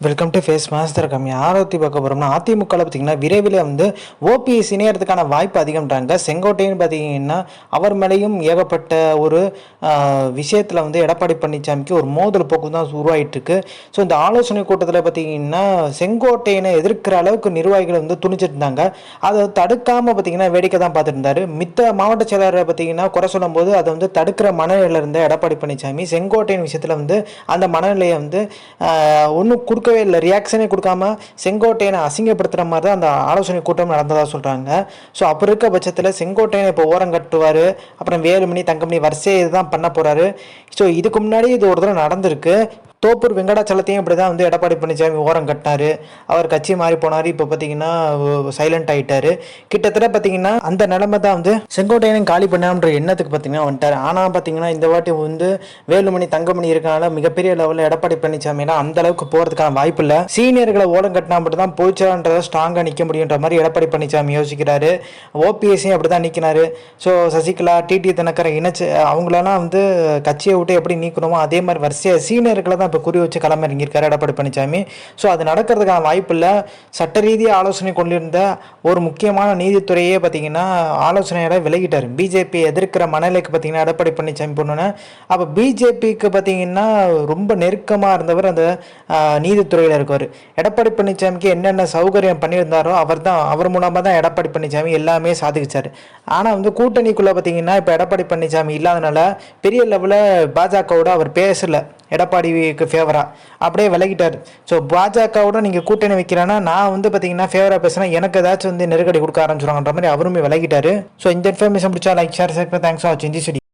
Welcome to face master கம்மி ஆரோத்தி பார்க்க போகிறோம்னா அதிமுகவில் பார்த்தீங்கன்னா விரைவில் வந்து ஓபிஎஸ் இணையறதுக்கான வாய்ப்பு அதிகம்ன்றாங்க. செங்கோட்டைன்னு பார்த்தீங்கன்னா அவர் மேலேயும் ஏகப்பட்ட ஒரு விஷயத்தில் வந்து எடப்பாடி பழனிசாமிக்கு ஒரு மோதல் போக்கு தான் உருவாகிட்டுருக்கு ஸோ இந்த ஆலோசனை கூட்டத்தில் பார்த்தீங்கன்னா செங்கோட்டையனை எதிர்க்கிற அளவுக்கு நிர்வாகிகள் வந்து துணிச்சிட்டு இருந்தாங்க அதை தடுக்காமல் பார்த்தீங்கன்னா வேடிக்கை தான் பார்த்துட்டு இருந்தாரு மித்த மாவட்ட செயலரை பார்த்தீங்கன்னா குறை சொல்லும்போது அதை வந்து தடுக்கிற மனநிலையில் இருந்த எடப்பாடி பழனிசாமி செங்கோட்டையின் விஷயத்தில் வந்து அந்த மனநிலையை வந்து ஒன்றும் கொடுக்கவே இல்லை. ரியாக்ஷனே கொடுக்காம செங்கோட்டையனை அசிங்கப்படுத்துகிற மாதிரி தான் அந்த ஆலோசனை கூட்டம் நடந்ததாக சொல்கிறாங்க ஸோ அப்போ இருக்க பட்சத்தில் செங்கோட்டையனை இப்போ ஓரம் கட்டுவார். அப்புறம் வேலுமணி தங்கமணி வரிசையை இதுதான் பண்ண போகிறாரு ஸோ இதுக்கு முன்னாடி இது ஒரு தடவை நடந்திருக்கு. தோப்பூர் வெங்கடாச்சலத்தையும் இப்படி தான் வந்து எடப்பாடி பழனிசாமி ஓரம் கட்டினார். அவர் கட்சி மாறி போனார். இப்போ பார்த்தீங்கன்னா சைலண்ட் ஆகிட்டார் கிட்டத்தட்ட பார்த்தீங்கன்னா அந்த நிலைமை தான் வந்து செங்கோட்டையனையும் காலி பண்ணான்ற எண்ணத்துக்கு பார்த்தீங்கன்னா வந்துட்டார். ஆனால் பார்த்தீங்கன்னா இந்த வாட்டி வந்து வேலுமணி தங்கமணி இருக்கனால மிகப்பெரிய லெவலில் எடப்பாடி பழனிசாமிலாம் அந்த அளவுக்கு போகிறதுக்கான வாய்ப்பு இல்லை. சீனியர்களை ஓரம் கட்டினா மட்டும் தான் போச்சான்றதை ஸ்ட்ராங்காக நிற்க முடியுன்ற மாதிரி எடப்பாடி பழனிசாமி யோசிக்கிறாரு. ஓபிஎஸ்ஸையும் அப்படி தான் நிற்கினார் ஸோ சசிகலா டிடி தினகரன் இணைச்சு அவங்களெல்லாம் வந்து கட்சியை விட்டு எப்படி நீக்கணுமோ அதே மாதிரி வரிசையாக சீனியர்களை தான் இப்போ குறி வச்சு களம் இறங்கியிருக்காரு எடப்பாடி பழனிசாமி ஸோ அது நடக்கிறதுக்கான வாய்ப்பு இல்லை சட்ட ரீதியாக ஆலோசனை கொண்டிருந்த ஒரு முக்கியமான நீதித்துறையே பார்த்தீங்கன்னா ஆலோசனையோட விலகிட்டார். பிஜேபி எதிர்க்கிற மனநிலைக்கு பார்த்தீங்கன்னா எடப்பாடி பழனிசாமி பொண்ணுன்னு. அப்போ பிஜேபிக்கு பார்த்தீங்கன்னா ரொம்ப நெருக்கமாக இருந்தவர் அந்த நீதித்துறையில் இருக்கார். எடப்பாடி பழனிசாமிக்கு என்னென்ன சௌகரியம் பண்ணியிருந்தாரோ அவர் தான் அவர் மூலமாக தான் எடப்பாடி பழனிசாமி எல்லாமே சாதிச்சார். ஆனால் வந்து கூட்டணிக்குள்ளே பார்த்தீங்கன்னா இப்போ எடப்பாடி பழனிசாமி இல்லாதனால பெரிய லெவலில் பாஜகவோட அவர் பேசலை. எடப்பாடி எடப்பாடிக்கு ஃபேவராக அப்படியே விலகிட்டார். ஸோ பாஜகவோட நீங்கள் கூட்டணி வைக்கிறேன்னா நான் வந்து பார்த்தீங்கன்னா ஃபேவராக பேசுனா எனக்கு ஏதாச்சும் வந்து நெருக்கடி கொடுக்க ஆரம்பிச்சிருவாங்கன்ற மாதிரி அவருமே விலகிட்டார். ஸோ இந்த இன்ஃபர்மேஷன் பிடிச்சா லைக் ஷேர் சேர்க்க தேங்க்ஸ் ஆச்சு வாட்சிங்